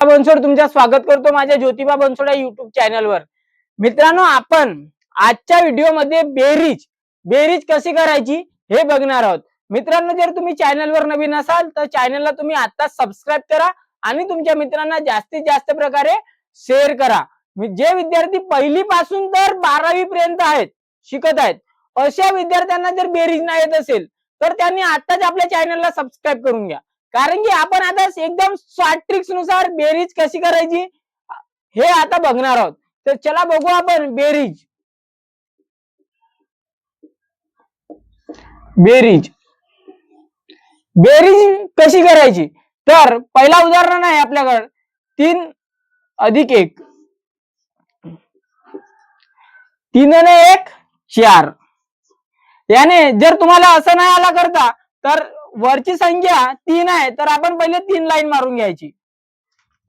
बनसोड तुमचं स्वागत करतो माझ्या ज्योतिबा बनसोड या युट्यूब चॅनलवर मित्रांनो आपण आजच्या व्हिडिओमध्ये बेरीज बेरीज कशी करायची हे बघणार आहोत. मित्रांनो जर तुम्ही चॅनलवर नवीन असाल तर चॅनलला तुम्ही आता सबस्क्राईब करा आणि तुमच्या मित्रांना जास्तीत जास्त प्रकारे शेअर करा. जे विद्यार्थी पहिली पासून तर बारावी पर्यंत आहेत शिकत आहेत अशा विद्यार्थ्यांना जर बेरीज नाही येत असेल तर त्यांनी आताच आपल्या चॅनलला सबस्क्राईब करून घ्या. कारण की आपण आता एकदम शॉर्ट ट्रिक्सनुसार बेरीज कशी करायची? हे आता बघणार आहोत. तर चला बघू आपण बेरीज बेरीज बेरीज कशी करायची? तर पहिला उदाहरण आहे आपल्याकडं. तीन अधिक एक. तीन आणि एक चार. याने जर तुम्हाला असं नाही आला करता तर वरची संख्या तीन आहे तर आपण पहिले तीन लाईन मारून घ्यायची.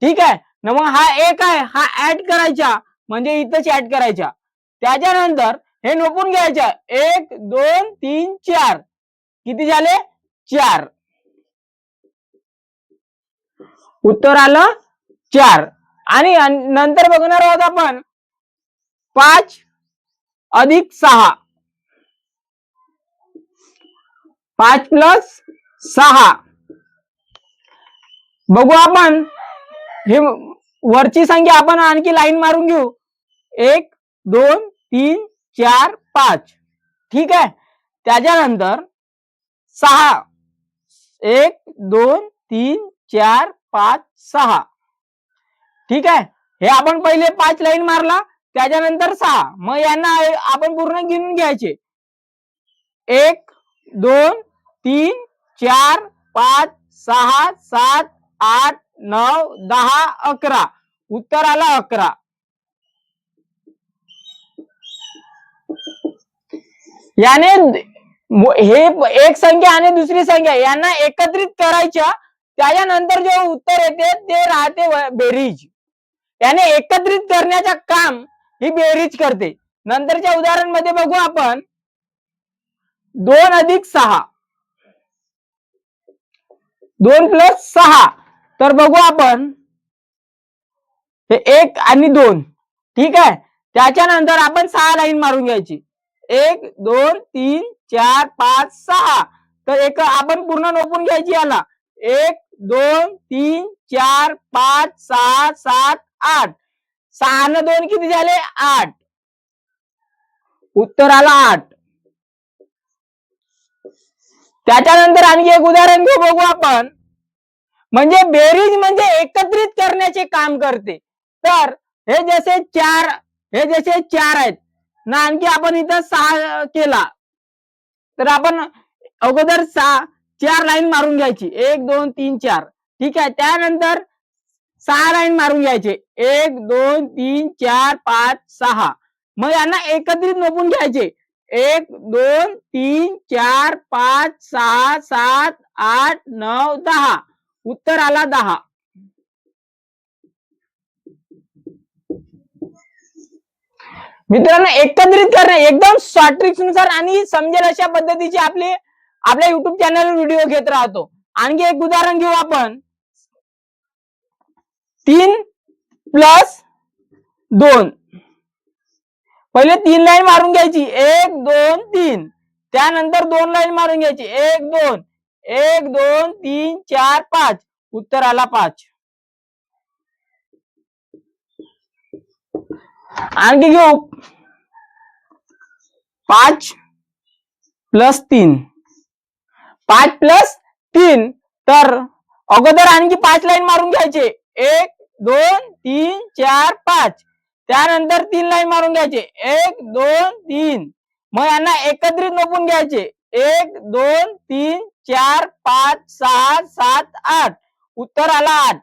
ठीक आहे? ना मग हा एक आहे हा ऍड करायचा म्हणजे इथंच ऍड करायचा. त्याच्यानंतर हे नोपून घ्यायच्या एक दोन तीन चार. किती झाले? चार. उत्तर आलं चार. आणि नंतर बघणार आहोत आपण. पाच अधिक सहा. पाच प्लस सहा. बघू आपण. हे वरची संख्या आपण आणखी लाईन मारून घेऊ. एक दोन तीन चार पाच. ठीक आहे? त्याच्यानंतर सहा. एक दोन तीन चार पाच सहा. ठीक आहे? हे आपण पहिले पाच लाईन मारला. त्याच्यानंतर सहा. मग यांना आपण पूर्ण गिनून घ्यायचे. एक दोन तीन चार पाच सहा सात आठ नऊ दहा अकरा. उत्तर आला अकरा. याने हे एक संख्या आणि दुसरी संख्या यांना एकत्रित करायच्या त्याच्यानंतर जे उत्तर येते ते राहते बेरीज. याने एकत्रित करण्याचं काम ही बेरीज करते. नंतरच्या उदाहरणमध्ये बघू आपण. दोन अधिक सहा. दोन प्लस सहा. तर बघू आपण. हे एक आणि दोन. ठीक आहे? त्याच्यानंतर आपण सहा लाईन मारून घ्यायची. एक दोन तीन चार पाच सहा. तर एक आपण पूर्ण नोपून घ्यायची याला. एक दोन तीन चार पाच सहा सात आठ. सहा न दोन किती झाले? आठ. उत्तर आला आठ. त्याच्यानंतर आणखी एक उदाहरण घेऊ बघू आपण. म्हणजे बेरीज म्हणजे एकत्रित करण्याचे काम करते. तर हे जसे चार हे जसे चार आहेत. ना आणखी आपण इथं सहा केला. तर आपण अगोदर सहा चार लाईन मारून घ्यायची. एक दोन तीन चार. ठीक आहे? त्यानंतर सहा लाईन मारून घ्यायचे. एक दोन तीन चार पाच सहा. मग यांना एकत्रित नोपून घ्यायचे. एक दोन तीन चार पाच सहा सात आठ नऊ दहा. उत्तर आला दहा. मित्रांनो एकत्रित करणे एकदम शॉर्ट ट्रिक्सनुसार आणि समजेल अशा पद्धतीचे आपले आपल्या युट्यूब चॅनल व्हिडिओ घेत राहतो. आणखी एक उदाहरण घेऊ आपण. तीन प्लस दोन. पहिले तीन लाईन मारून घ्यायची. एक दोन तीन. त्यानंतर दोन लाईन मारून घ्यायची. एक दोन. एक दोन तीन चार पाच. उत्तर आला पाच. आणखी घेऊ. पाच प्लस तीन. पाच प्लस तीन. तर अगोदर आणखी पाच लाईन मारून घ्यायचे. एक दोन तीन चार पाच. त्यानंतर तीन लाईन मारून घ्यायचे. एक दोन तीन. मग यांना एकत्रित नोपून घ्यायचे. एक दोन तीन चार पाच सहा सात आठ. उत्तर आला आठ.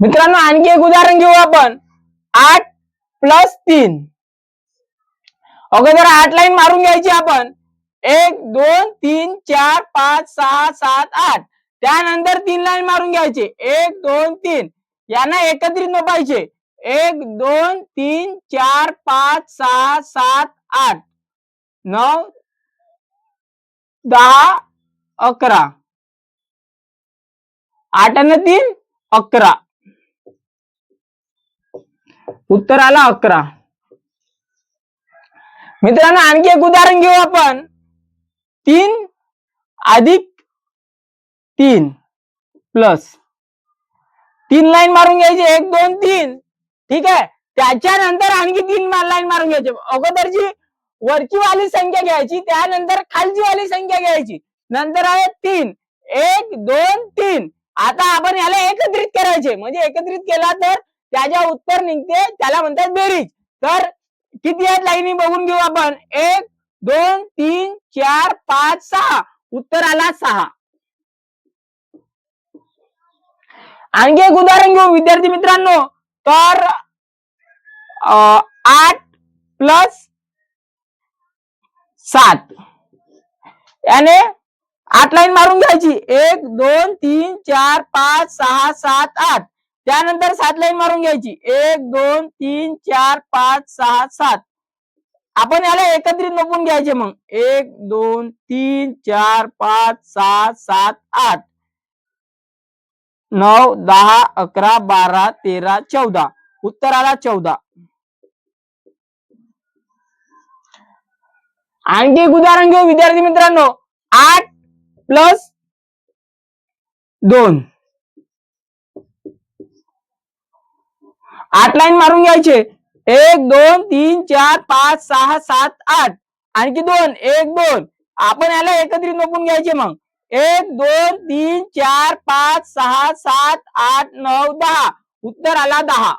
मित्रांनो आणखी एक उदाहरण घेऊ आपण. आठ प्लस तीन. अगोदर आठ लाईन मारून घ्यायची आपण. एक दोन तीन चार पाच सहा सात आठ. त्यानंतर तीन लाईन मारून घ्यायचे. एक दोन तीन. यांना एकत्रित नपायचे एक दोन तीन चार पाच सहा सात आठ नऊ दहा अकरा. आठ आणि तीन अकरा. उत्तर आला अकरा. मित्रांनो आणखी एक उदाहरण घेऊ आपण. तीन अधिक तीन प्लस. तीन लाईन मारून घ्यायची एक दोन तीन. ठीक आहे? त्याच्यानंतर आणखी तीन लाईन मारून घ्यायची. अगोदरची वरची वाली संख्या घ्यायची त्यानंतर खालची वाली संख्या घ्यायची. नंतर आहे तीन. एक दोन तीन. आता आपण याला एकत्रित करायचे. म्हणजे एकत्रित केला तर त्याच्या उत्तर निघते त्याला म्हणतात बेरीज. तर किती आहेत लाईनी? बघून घेऊ आपण. एक दोन तीन चार पाच सहा. उत्तर आला सहा. आणखी एक उदाहरण घेऊ विद्यार्थी मित्रांनो. तर अं, आठ प्लस सात. याने आठ लाईन मारून घ्यायची. एक दोन तीन चार पाच सहा सात आठ. त्यानंतर सात लाईन मारून घ्यायची. एक दोन तीन चार पाच सहा सात. आपण याला एकत्रित लपून घ्यायचे मग. एक दोन तीन चार पाच सहा सात आठ. नऊ दहा अकरा बारा तेरा चौदा. उत्तर आला चौदा. आणखी एक उदाहरण घेऊ विद्यार्थी मित्रांनो. आठ प्लस दोन. आठ लाईन मारून घ्यायचे. एक दोन तीन चार पाच सहा सात आठ. आणखी दोन. एक दोन. आपण याला एकत्रित नोपून घ्यायचे मग. एक दोन तीन चार पाच सहा सात आठ नऊ दहा. उत्तर आला दहा.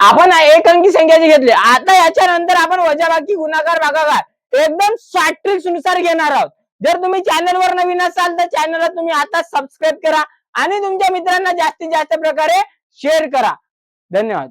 आपण एक अंकी संख्याचे घेतले. आता याच्या नंतर आपण वजाबाकी गुणाकार भागाकार एकदम शॉर्ट्रिक्सनुसार घेणार आहोत. जर तुम्ही चॅनलवर नवीन असाल तर चॅनलला तुम्ही आता सबस्क्राईब करा आणि तुमच्या मित्रांना जास्तीत जास्त प्रकारे शेअर करा. धन्यवाद.